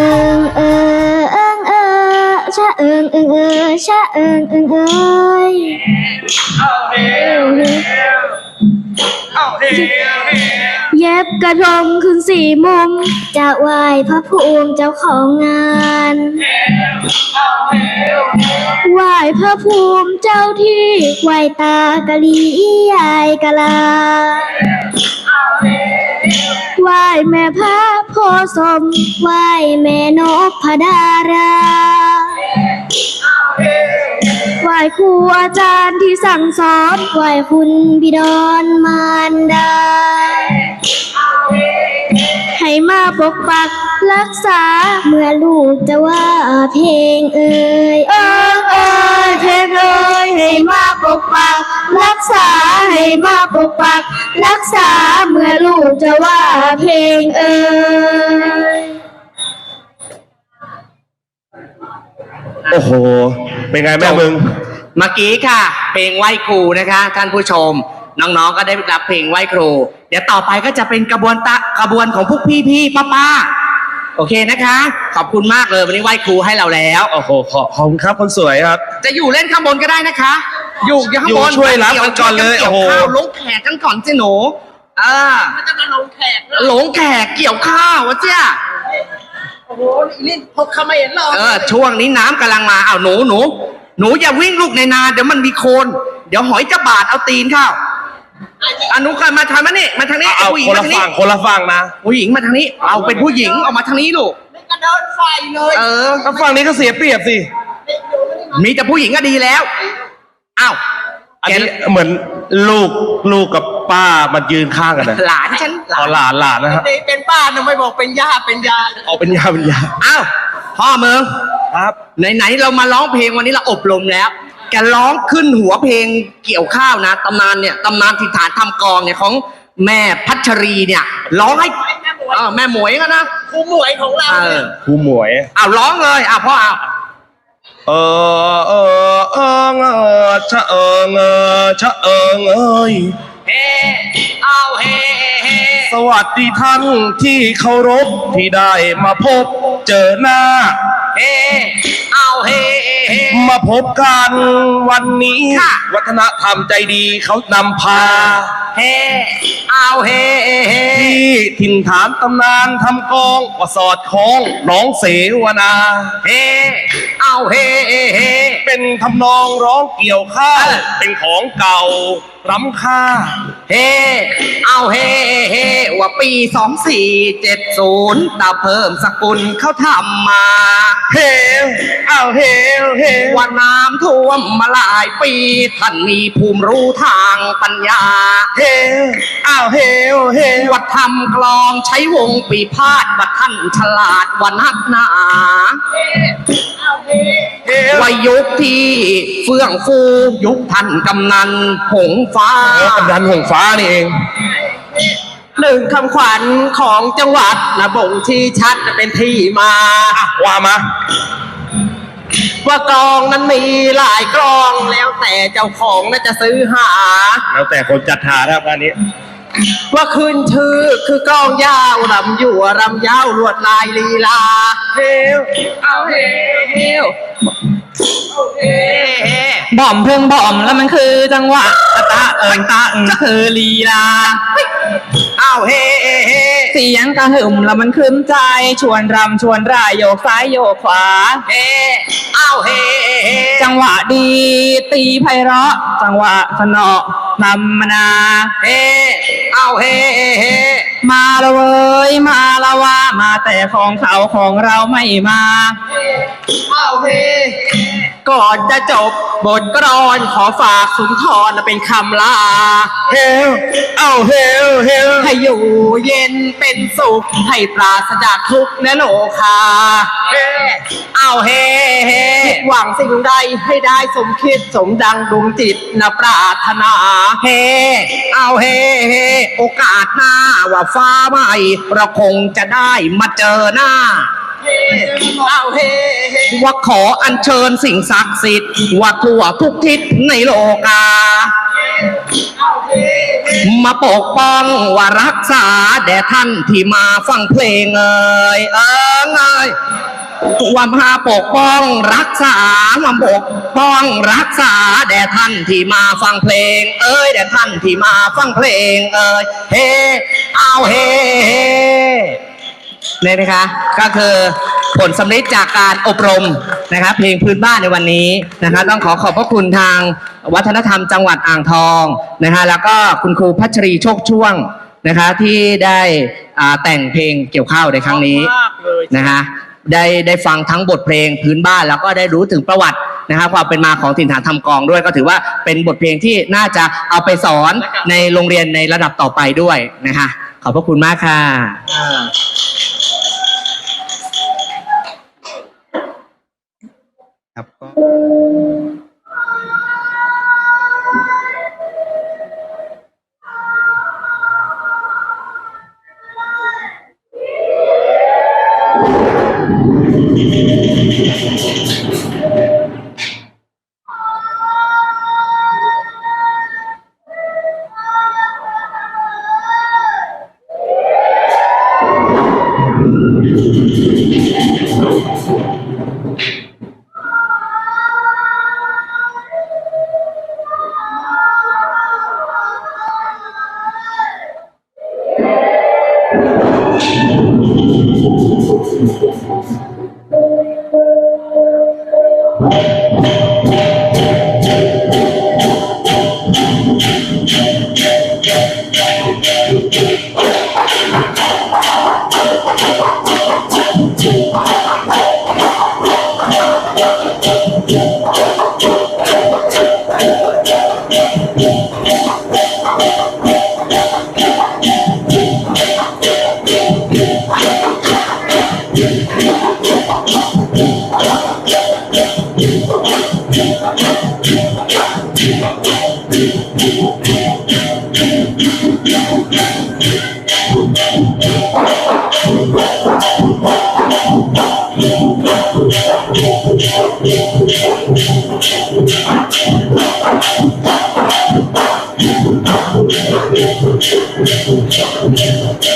อิงเออเอิงเออชะเอิงเอิงเออชะเอิงเอิงเอ้ยเอาเฮลเอาเฮลเย็บกระทงขึ้นสี่มุม จะไหว้พระภูมิเจ้าของงานไหว้พระภูมิเจ้าที่ไหว้ตากะลียายกะลา ไหว้แม่พระโพสมไหว้แม่นกพดาราไหว้ครูอาจารย์ที่สั่งสอนไหว้คุณบิดอนมารดา ให้มาปกปักรักษา เมื่อลูกจะว่าเพลงเอ่ยเอิงเอ่ยเพลงเอ่ยให้มาปกปักรักษาให้มาปกปักรักษา เมื่อลูกจะว่าเพลงเอ่ยโอ้โห เป็นไงแม่มึง เมื่อกี้ค่ะ เพลงไหว้ครูนะคะ ท่านผู้ชม น้องๆก็ได้รับเพลงไหว้ครู เดี๋ยวต่อไปก็จะเป็นกระบวนตะกระบวนของพวกพี่ๆป้าๆโอเคนะคะ ขอบคุณมากเลยวันนี้ไหว้ครูให้เราแล้วโอ้โหขอขอบคุณครับคนสวยครับ จะอยู่เล่นข้างบนก็ได้นะคะ อยู่อยู่ข้างบนอยู่ช่วยรับกันก่อนเลยกี่วโอ้โหข้าวลงแขกกันก่อนสิหนูอ่ามันจะมาลงแขกด้วยหลงแขกเกี่ยวข้าววะเจ้าโอ้โหนี่พกเขมรหรอเออช่วงนี้น้ำกำลังมาเอาวหนูหนูหนูอย่าวิ่งลูกในนาเดี๋ยวมันมีโคลนเดี๋ยวหอยจะบาดเอาตีนเข้า อะหนุกันมาทางมานี่มาทางนี้เอาผู้หญิงคนมาละทางนี้ฝั่งคนละฝั่งนะผู้หญิงมาทางนี้ เอาเป็นผู้หญิงเอามาทางนี้ลูกไม่กระโดดไฟเลยเออ ก็ฝั่งนี้ก็เสียเปรียบสิมีแต่ผู้หญิงก็ดีแล้วอ้าวอันแกนี้เหมือนลูกลูกกับป้ามันยืนข้างกันนะหลานฉันหลาอ๋อนหลานหลานนะฮะเป็นป้าทำไมบอกเป็นย่าเป็นยาย เอาเป็นยาเป็นยาอ้าวพ่อเมืองครับ ไหนๆเรามาร้องเพลงวันนี้เราอบรมแล้ว แกร้องขึ้นหัวเพลงเกี่ยวข้าวนะตำนานเนี่ยตำนานทิฐานทำกลองเนี่ยของแม่พัชรีเนี่ยร้องให้แม่หมวยเออแม่หมวยก็นะครูหมวยของเราเอเนี่อยครูหมวยเอาร้องเลยอะพ่อเอาเออเออเออเออชะเอิงเออชะเอิงเอ้ยเฮเอาเฮเฮสวัสดีท่านที่เคารพที่ได้มาพบเจอหน้า เฮเอาเฮเฮ มาพบกันวันนี้ค่ะวัฒนธรรมใจดีเขานำพาเฮเอาเฮเฮที่ถิ่นฐานตำนานทำกองว่าสอดคล้องน้องเสวนาเฮเอาเฮเฮ เป็นทำนองร้องเกี่ยวข้าวเออเป็นของเก่าล้ำค่า เฮ เอาเฮเฮว่าปีสองสี่เจ็ดศูนย์ตาเพิ่มสกุลเขาทำมา เฮลอ้าวเฮลเฮลว่าน้ำท่วมมาหลายปีท่านมีภูมิรู้ทางปัญญา เฮลอ้าวเฮลเฮลวัดทำกลองใช้วงปีพาดว่าท่านฉลาดว่านักหนาเฮล ว่ายุคที่เฟื่องฟูยุคท่านกำนันหงฟ้าเออกำดันหงฟ้านี่เอง หนึ่งคำขวัญของจังหวัดนะบ่งที่ชัดเป็นที่มาว่ามาว่ากลองนั้นมีหลายกลองแล้วแต่เจ้าของน่าจะซื้อหา แล้วแต่คนจัดหาครับงานนี้ ว่าขึ้นชื่อคือกลองยาวรำอยู่รำยาวลวดลายลีลาเฮลเอาเฮเฮวเฮ้เฮ้บ่อมเพิ่งบ่อมแล้วมันคือจังหวะตะตะเอิงตะเอิงคือลีลาเอาเฮ้เฮ้เฮ้เสียงกระหึ่มแล้วมันคลึ้มใจชวนรำชวนร่ายโยกซ้ายโยกขวาเฮ้เอาเฮ้เฮ้จังหวะดีตีไพเราะ จังหวะสนอ นำมนาเฮเอาเฮเฮ มาละเว้ยมาละว่ามาแต่ของเขาของเราไม่มาเอาเฮก่อนจะจบบทกรอนขอฝากสุนทรเป็นคำลาเฮลอ้าเฮลเฮลให้อยู่เย็นเป็นสุขให้ปราศจากทุกข์และโลคาเฮเอาเฮเฮหวังสิ่งใดให้ได้สมคิดสมดังดวงจิตนะปรารถนาเฮเอาเฮเฮโอกาสหน้าว่าฟ้าใหม่เราคงจะได้มาเจอหน้า เอาเฮว่าขออัญเชิญสิ่งศักดิ์สิทธิ์ว่าทั่วทุกทิศในโลกา มาปกป้องว่ารักษาแด่ท่านที่มาฟังเพลงเอ่ยเอ่ย เอ่ยว่ามาปกป้องรักษามาปกป้องรักษา แด่ท่านที่มาฟังเพลง เอ้ยแด่ท่านที่มาฟังเพลง เอ่ยเฮเอาเฮเฮเนี่ยนะคะก็คือผลสำเร็จจากการอบรมนะครับเพลงพื้นบ้านในวันนี้นะคะต้องขอขอบพระคุณทางวัฒนธรรมจังหวัดอ่างทองนะคะแล้วก็คุณครูพัชรีโชคช่วงนะคะที่ได้แต่งเพลงเกี่ยวข้าวในครั้งนี้นะคะ ได้ได้ฟังทั้งบทเพลงพื้นบ้านแล้วก็ได้รู้ถึงประวัตินะครับความเป็นมาของถิ่นฐานทำกองด้วย ก็ถือว่าเป็นบทเพลงที่น่าจะเอาไปสอนในโรงเรียนในระดับต่อไปด้วยนะคะขอบพระคุณมากค่ะ Thank you.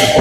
ข